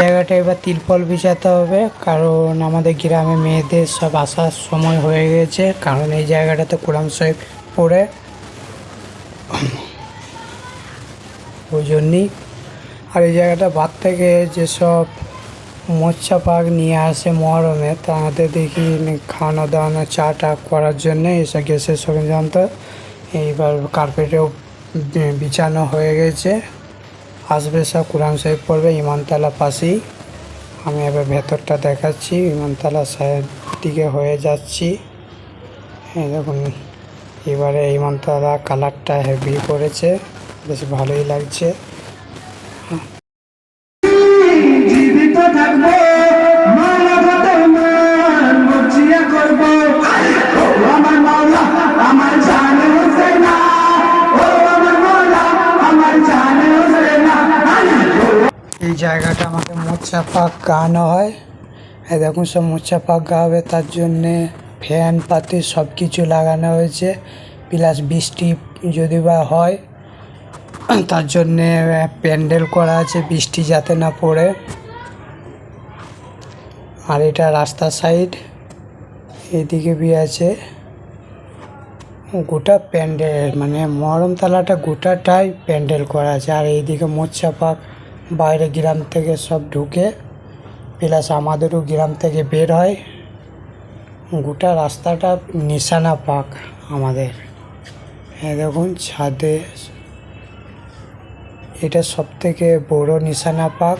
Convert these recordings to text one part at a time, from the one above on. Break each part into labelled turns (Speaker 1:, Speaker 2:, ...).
Speaker 1: জায়গাটা এবার তিরপল বিছাতে হবে, কারণ আমাদের গ্রামে মেয়েদের সব আসার সময় হয়ে গেছে, কারণ এই জায়গাটাতে কোরআন শরীফ পড়ে। ওই জন্যই। আর এই জায়গাটা বাদ থেকে যেসব মোচ্ছা পাক নিয়ে আসে মহরমে, তাদের দেখি খাওয়ানো দাওয়ানো চা টা করার জন্য এসব গ্যাসের সরঞ্জাম তো এইবার কার্পেটেও বিছানো হয়ে গেছে। আসবে সব কোরআন সাহেব পড়বে, ইমানতলা পাশেই। আমি এবার ভেতরটা দেখাচ্ছি, ইমানতলা সাহেব দিকে হয়ে যাচ্ছি। এই দেখুন, এবারে ইমানতলা কালারটা হেভি করেছে, বেশ ভালোই লাগছে।
Speaker 2: জীবিত থাকব।
Speaker 1: এই জায়গাটা আমাকে মোচা পাক গানো হয়। এই দেখুন, সব মোচা পাক গাবে তার জন্যে ফ্যান, পাতি সব কিছু লাগানো হয়েছে। প্লাস বৃষ্টি যদি বা হয়, তার জন্যে প্যান্ডেল করা আছে বৃষ্টি যাতে না পড়ে। আর এটা রাস্তার সাইড, এদিকে বি আছে গোটা প্যান্ডেল মানে মহরম তালাটা গোটাটাই প্যান্ডেল করা আছে। আর এইদিকে মোচ্ছা পাক বাইরে গ্রাম থেকে সব ঢুকে প্লাস আমাদেরও গ্রাম থেকে বের হয়। গোটা রাস্তাটা নিশানা পাক আমাদের। হ্যাঁ দেখুন ছাদে এটা সব থেকে বড় নিশানা পাক।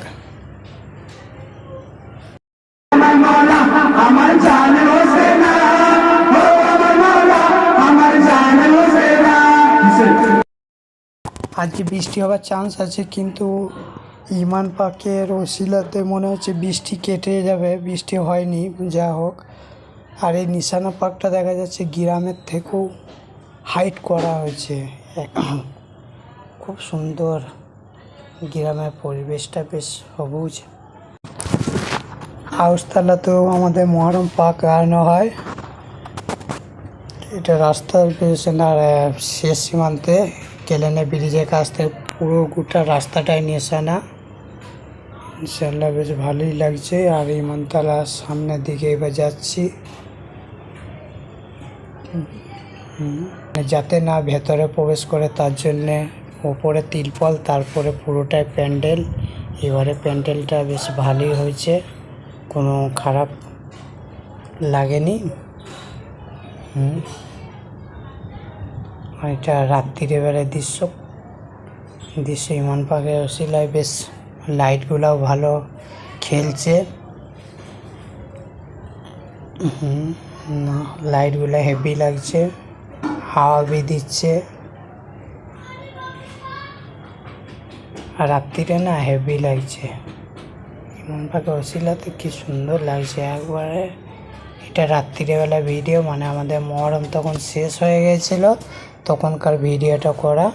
Speaker 1: আজকে বৃষ্টি হওয়ার চান্স আছে কিন্তু ইমান পাকের ওসিলাতে মনে হচ্ছে বৃষ্টি কেটে যাবে বৃষ্টি হয়নি যা হোক। আর এই নিশানা পাকটা দেখা যাচ্ছে গ্রামের থেকেও হাইট করা হয়েছে। খুব সুন্দর গ্রামের পরিবেশটা বেশ সবুজ। আউসতলাতেও আমাদের মহরম পাক গাড়ানো হয়। এটা রাস্তার বেশ না আহ, শেষ সীমান্তে কেলেনে ব্রিজের কাছ থেকে পুরো গোটা রাস্তাটাই নিশানা। ইনশাল্লাহ বেশ ভালোই লাগছে। আর এই ইমানতলার সামনের দিকে এবার যাচ্ছি। যাতে না ভেতরে প্রবেশ করে, তার জন্যে ওপরে তিরপল তারপরে পুরোটাই প্যান্ডেল। এবারে প্যান্ডেলটা বেশ ভালোই হয়েছে। কোনো খারাপ লাগেনি। হুম। এটা রাত্রির এবারে দৃশ্য। দৃশ্য ইমান পাকের ওসিলায় বেশ লাইটগুলাও ভালো খেলছে। হুম, না, লাইটগুলো হেভি লাগছে, হাওয়া বি দিচ্ছে। আর রাত্রিরে না হেভি লাগছে। ইমান পাকের ওসিলাতে কি সুন্দর লাগছে একবারে। এটা রাত্রিবেলা ভিডিও মানে আমাদের মহরম তখন শেষ হয়ে গেছিল, তখনকার ভিডিওটা করা।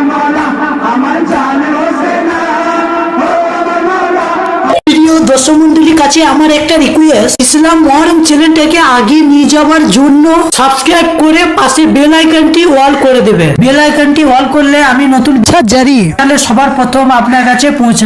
Speaker 2: আমার মাওলা আমার জানে হোসেনা ও আমার মাওলা
Speaker 3: প্রিয় দর্শক মন্ডলীর কাছে আমার একটা রিকোয়েস্ট ইসলাম মহরম ছেলেটাকে আগে নিয়ে যাওয়ার জন্য সাবস্ক্রাইব করে পাশে বেল আইকনটি অল করে দেবে। বেল আইকনটি অল করলে আমি নতুন জারি। তাহলে সবার প্রথম আপনার কাছে পৌঁছে